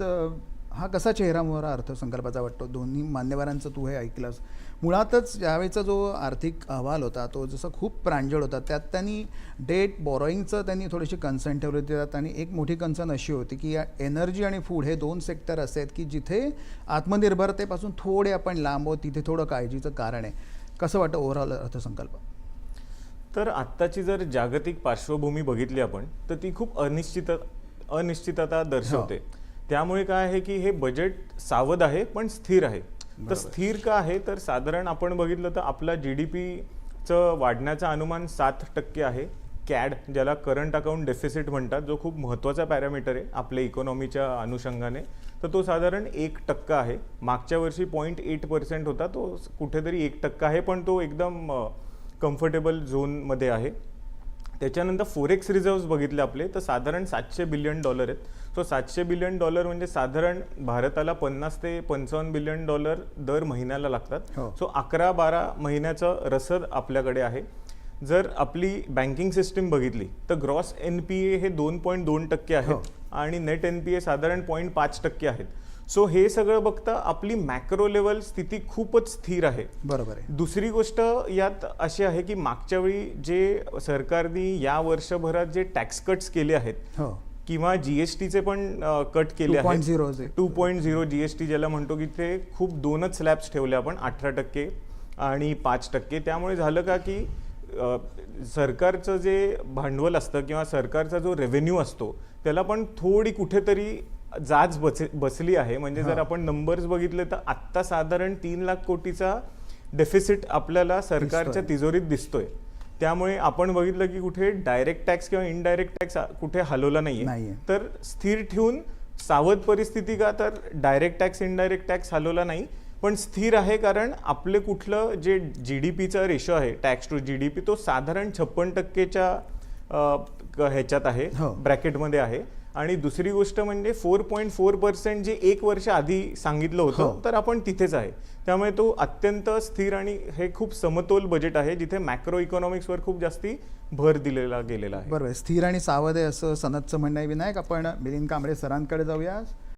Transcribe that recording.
मुळात हा कसा चेहरा मोहरा अर्थसंकल्पाचा वाटतो? दोन्ही मान्यवरांचं तू हे ऐकलंस. मुळातच यावेळेचा जो आर्थिक अहवाल होता तो जसं खूप प्रांजळ होता त्यात त्यांनी डेट बॉरोईंगचं त्यांनी थोडीशी कन्सर्न ठेवली होती. त्यात आणि एक मोठी कन्सर्न अशी होती की या एनर्जी आणि फूड हे दोन सेक्टर असे आहेत की जिथे आत्मनिर्भरतेपासून थोडे आपण लांब आहोत तिथे थोडं काळजीचं कारण आहे. कसं वाटतं ओव्हरऑल अर्थसंकल्प? तर आत्ताची जर जागतिक पार्श्वभूमी बघितली आपण तर ती खूप अनिश्चित अनिश्चितता दर्शवते. त्यामुळे काय आहे की हे बजेट सावध आहे पण स्थिर आहे. तर स्थिर का आहे? तर साधारण आपण बघितलं तर आपला जी डी पीचं वाढण्याचा अनुमान सात टक्के आहे. कॅड ज्याला करंट अकाउंट डेफिसिट म्हणतात जो खूप महत्त्वाचा पॅरामीटर आहे आपल्या इकॉनॉमीच्या अनुषंगाने. तर तो साधारण एक टक्का आहे. मागच्या वर्षी पॉईंट एट पर्सेंट होता तो कुठेतरी एक टक्का आहे पण तो एकदम कम्फर्टेबल झोनमध्ये आहे. त्याच्यानंतर फोरेक्स रिझर्व्ह बघितले आपले तर साधारण सातशे बिलियन डॉलर आहेत सो सातशे बिलियन डॉलर म्हणजे साधारण भारताला पन्नास ते पंचावन्न बिलियन डॉलर दर महिन्याला लागतात हो. सो अकरा बारा महिन्याचं रसद आपल्याकडे आहे जर आपली बँकिंग सिस्टीम बघितली तर ग्रॉस एन पी ए हे दोन पॉईंट दोन टक्के हो. आहेत आणि नेट एन पी ए साधारण पॉईंट पाच टक्के आहेत सो हे सगळं बघता आपली मॅक्रो लेवल स्थिती खूपच स्थिर आहे. बरोबर आहे. दुसरी गोष्ट यात अशी आहे की मागच्या वेळी जे सरकारने या वर्षभरात जे टॅक्स कट्स केले आहेत हो. किंवा जीएसटीचे पण कट केले 2.0 आहेत. टू पॉईंट झिरो जीएसटी ज्याला म्हणतो की ते खूप दोनच स्लॅब्स ठेवले आपण अठरा टक्के आणि पाच टक्के. त्यामुळे झालं का की सरकारचं जे भांडवल असतं किंवा सरकारचा जो रेव्हेन्यू असतो त्याला पण थोडी कुठेतरी जाच बस बसली आहे म्हणजे जर. आपण नंबर्स बघितले तर आत्ता साधारण तीन लाख कोटीचा डेफिसिट आपल्याला सरकारच्या. तिजोरीत दिसतोय त्यामुळे आपण बघितलं की कुठे डायरेक्ट टॅक्स किंवा इनडायरेक्ट टॅक्स कुठे हलवला नाहीये. तर स्थिर ठेवून सावध परिस्थिती का तर डायरेक्ट टॅक्स इनडायरेक्ट टॅक्स हलवला नाही पण स्थिर आहे कारण आपले कुठलं जे जी डी पीचा रेशो आहे tax to G D P तो साधारण छप्पन टक्केच्या ह्याच्यात आहे हो. ब्रॅकेटमध्ये आहे आणि दुसरी गोष्ट म्हणजे फोर पॉईंट फोर पर्सेंट जे एक वर्ष आधी सांगितलं हो. होतं तर आपण तिथेच आहे त्यामुळे तो अत्यंत स्थिर आणि हे खूप समतोल बजेट आहे जिथे मॅक्रो इकॉनॉमिक्सवर खूप जास्ती भर दिलेला गेलेला आहे बरोबर. स्थिर आणि सावध आहे असं सनदचं म्हणणं आहे विनायक आपण मिलिंद कांबळे सरांकडे जाऊया